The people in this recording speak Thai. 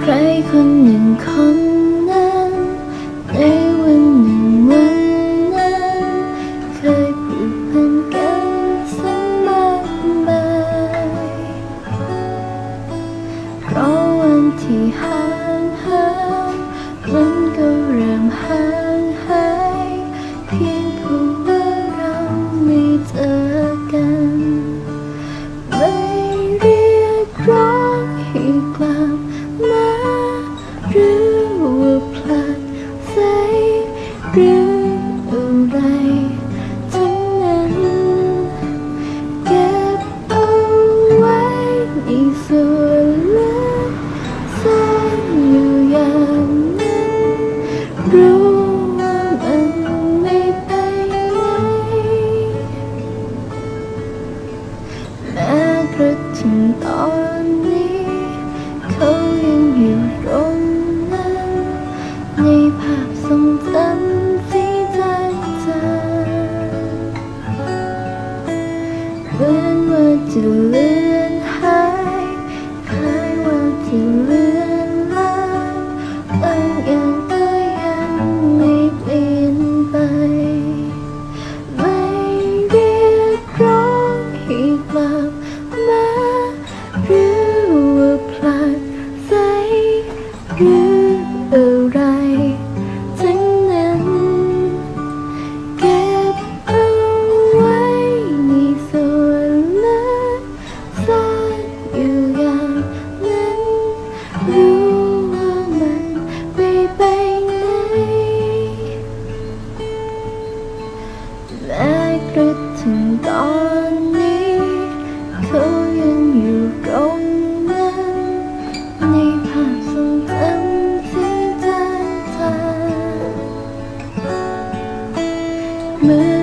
ใครคนหนึ่งคนนั้นในวันหนึ่งวันนั้นเคยผูกพันกันสักมากมายเพราะวันที่ห่างหายมันก็เริ่มห่างหายเพียงเพราะว่าเราไม่เจอกัน หรืออะไรทั้งนั้นเก็บเอาไว้ในส่วนลึกซ่อนอยู่อย่างนั้นรู้ว่ามันไม่ไปไหนแม้กระทั่งตอนนี้างอย่างก็ยังไม่เปลี่ยนไป ไม่เรียกร้องให้กลับมาหรือว่าผลักใสหรืออะไรทั้งนั้นเก็บเอาไว้ในส่วนลึกซ่อนอยู่ กระทั่งตอนนี้เขายังอยู่ตรงนั้นในภาพทรงจำที่จางจาง